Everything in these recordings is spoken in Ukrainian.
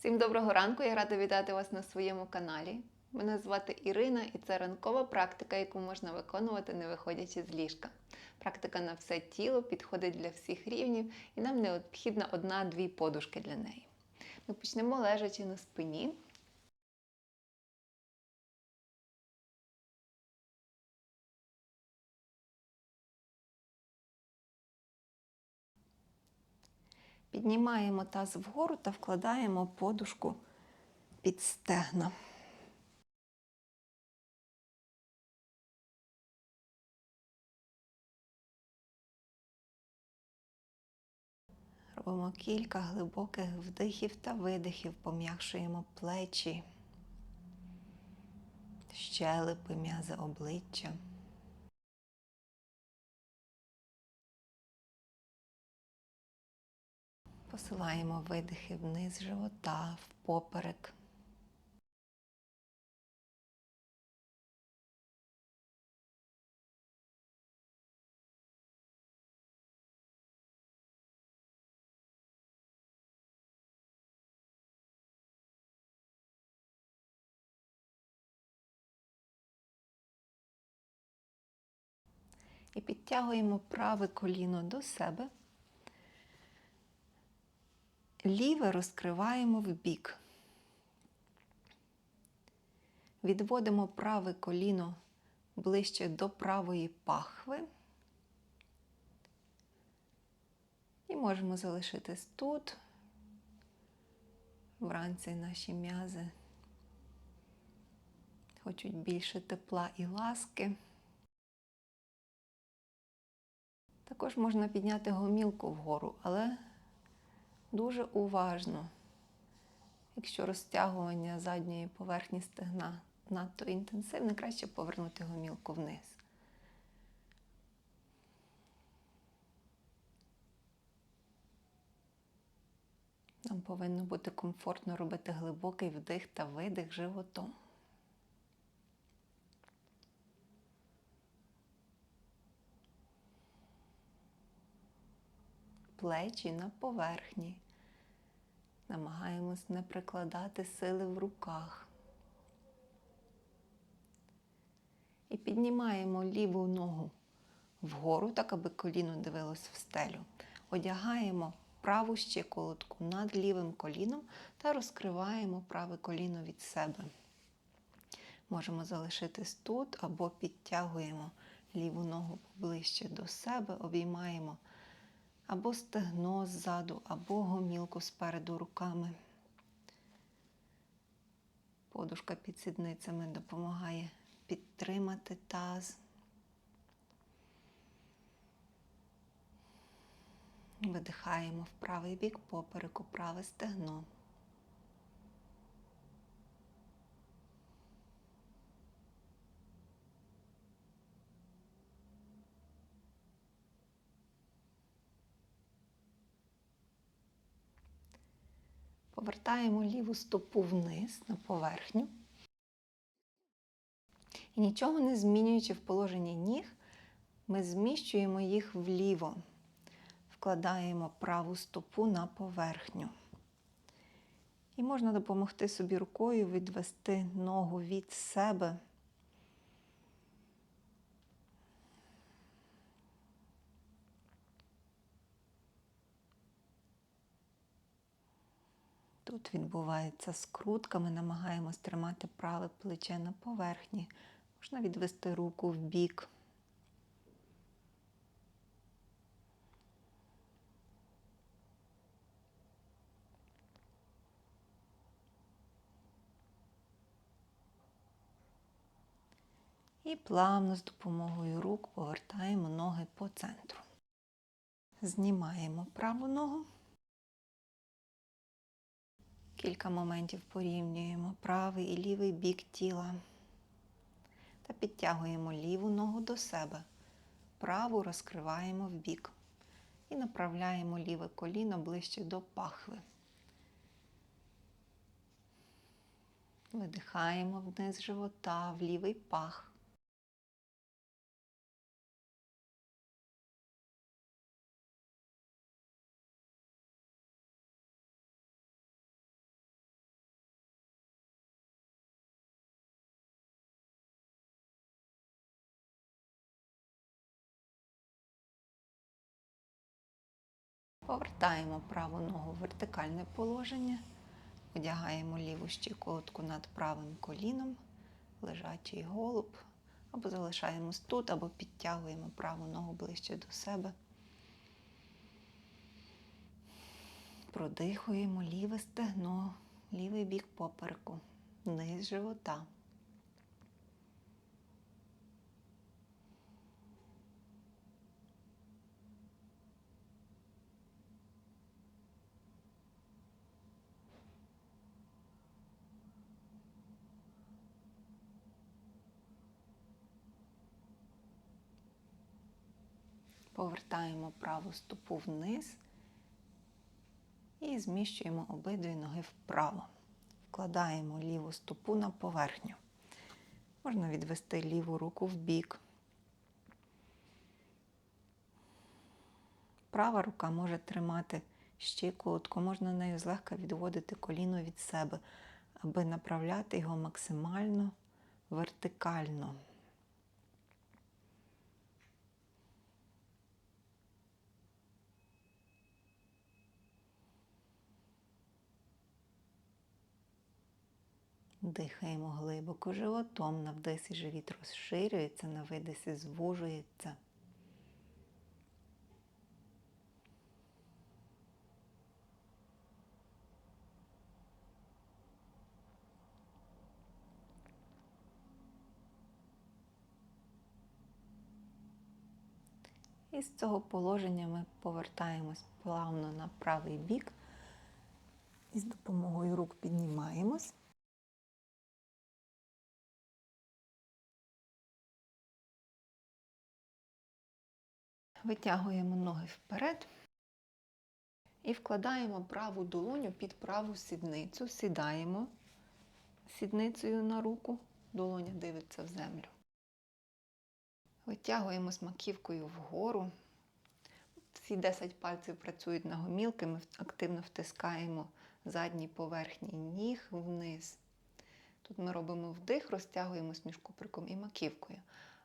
Всім доброго ранку! Я рада вітати вас на своєму каналі. Мене звати Ірина і це ранкова практика, яку можна виконувати, не виходячи з ліжка. Практика на все тіло підходить для всіх рівнів, і нам необхідна одна-дві подушки для неї. Ми почнемо лежачи на спині. Піднімаємо таз вгору та вкладаємо подушку під стегна. Робимо кілька глибоких вдихів та видихів, пом'якшуємо плечі, щелепи, м'язи обличчя. Посилаємо видихи вниз живота, в поперек. І підтягуємо праве коліно до себе. Ліве розкриваємо в бік. Відводимо праве коліно ближче до правої пахви. І можемо залишитись тут. Вранці наші м'язи хочуть більше тепла і ласки. Також можна підняти гомілку вгору, але дуже уважно. Якщо розтягування задньої поверхні стегна надто інтенсивне, краще повернути гомілку вниз. Нам повинно бути комфортно робити глибокий вдих та видих животом. Плечі на поверхні. Намагаємось не прикладати сили в руках. І піднімаємо ліву ногу вгору, так аби коліно дивилось в стелю. Одягаємо праву щиколотку над лівим коліном та розкриваємо праве коліно від себе. Можемо залишитись тут або підтягуємо ліву ногу ближче до себе, обіймаємо або стегно ззаду, або гомілку спереду руками. Подушка під сідницями допомагає підтримати таз. Видихаємо в правий бік попереку, праве стегно. Повертаємо ліву стопу вниз на поверхню. І нічого не змінюючи в положенні ніг, ми зміщуємо їх вліво. Вкладаємо праву стопу на поверхню. І можна допомогти собі рукою відвести ногу від себе. Тут відбувається скрутка, ми намагаємось тримати праве плече на поверхні. Можна відвести руку в бік. І плавно з допомогою рук повертаємо ноги по центру. Знімаємо праву ногу. Кілька моментів порівнюємо правий і лівий бік тіла та підтягуємо ліву ногу до себе, праву розкриваємо в бік і направляємо ліве коліно ближче до пахви. Видихаємо вниз живота в лівий пах. Повертаємо праву ногу в вертикальне положення. Одягаємо ліву щиколотку над правим коліном, лежачий голуб. Або залишаємось тут, або підтягуємо праву ногу ближче до себе. Продихуємо ліве стегно, лівий бік попереку, низ живота. Повертаємо праву стопу вниз і зміщуємо обидві ноги вправо. Вкладаємо ліву стопу на поверхню. Можна відвести ліву руку в бік. Права рука може тримати щиколотку, можна нею злегка відводити коліно від себе, аби направляти його максимально вертикально. Дихаємо глибоко животом, на вдисі живіт розширюється, на видисі звужується. І з цього положення ми повертаємось плавно на правий бік і з допомогою рук піднімаємось. Витягуємо ноги вперед і вкладаємо праву долоню під праву сідницю, сідаємо сідницею на руку, долоня дивиться в землю. Витягуємо маківкою вгору. Всі 10 пальців працюють на гомілки, ми активно втискаємо задні поверхні ніг вниз. Тут ми робимо вдих, розтягуємось між куприком і маківкою.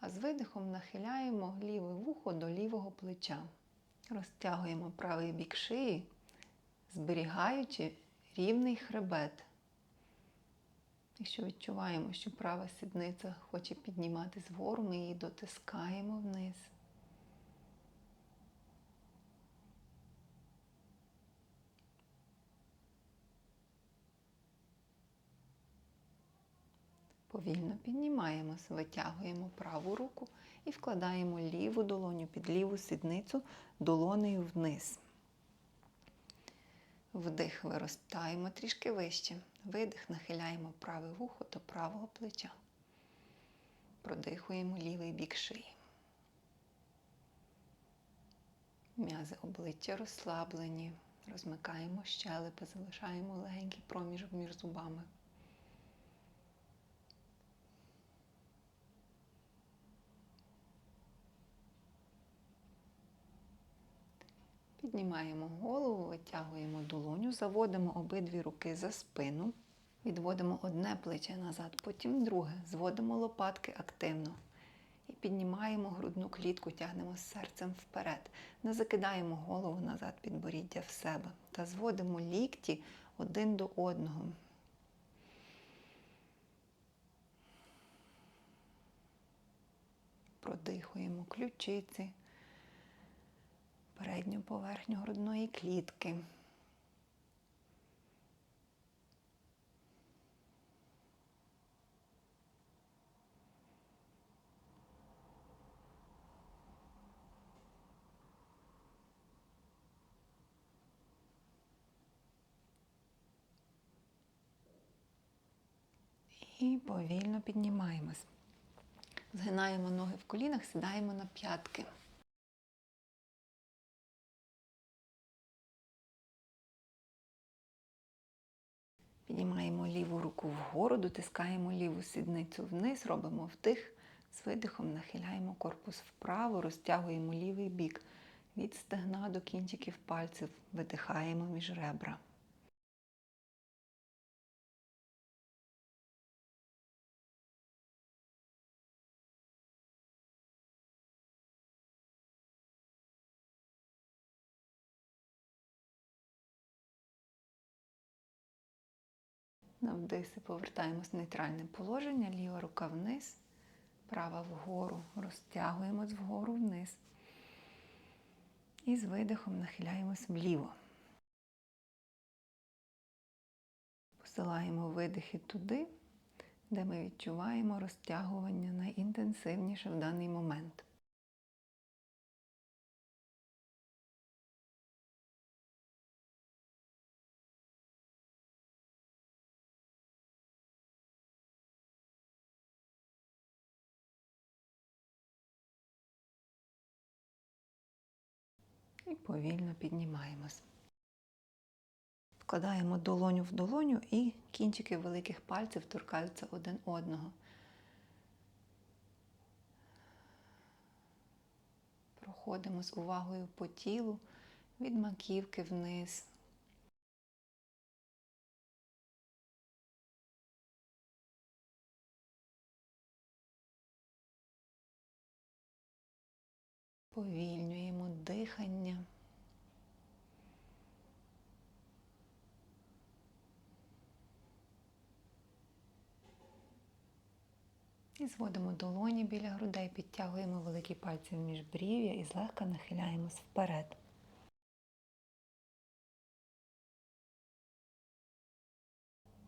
А з видихом нахиляємо ліве вухо до лівого плеча. Розтягуємо правий бік шиї, зберігаючи рівний хребет. Якщо відчуваємо, що права сідниця хоче підніматися вгору, ми її дотискаємо вниз. Повільно піднімаємось, витягуємо праву руку і вкладаємо ліву долоню під ліву сідницю долонею вниз. Вдих виростаємо трішки вище. Видих, нахиляємо праве вухо до правого плеча. Продихуємо лівий бік шиї. М'язи обличчя розслаблені. Розмикаємо щелепи, залишаємо легенький проміжок між зубами. Піднімаємо голову, витягуємо долоню, заводимо обидві руки за спину, відводимо одне плече назад, потім друге. Зводимо лопатки активно. І піднімаємо грудну клітку, тягнемо серцем вперед. Не закидаємо голову назад, підборіддя в себе. Та зводимо лікті один до одного. Продихуємо ключиці передню поверхню грудної клітки. І повільно піднімаємось. Згинаємо ноги в колінах, сідаємо на п'ятки. Піднімаємо ліву руку вгору, дотискаємо ліву сідницю вниз, робимо вдих, з видихом нахиляємо корпус вправо, розтягуємо лівий бік від стегна до кінчиків пальців, видихаємо між ребра. На вдисі повертаємось в нейтральне положення, ліва рука вниз, права вгору. Розтягуємось вгору вниз. І з видихом нахиляємось вліво. Посилаємо видихи туди, де ми відчуваємо розтягування найінтенсивніше в даний момент. Повільно піднімаємось. Вкладаємо долоню в долоню і кінчики великих пальців торкаються один одного. Проходимо з увагою по тілу від маківки вниз. Повільнюємо дихання. І зводимо долоні біля грудей, підтягуємо великі пальці в міжбрів'я і злегка нахиляємось вперед.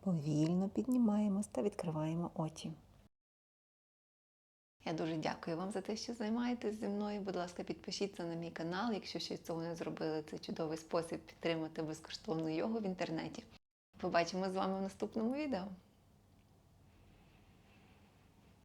Повільно піднімаємось та відкриваємо очі. Я дуже дякую вам за те, що займаєтесь зі мною. Будь ласка, підпишіться на мій канал, якщо ще цього не зробили. Це чудовий спосіб підтримати безкоштовну йогу в інтернеті. Побачимо з вами в наступному відео.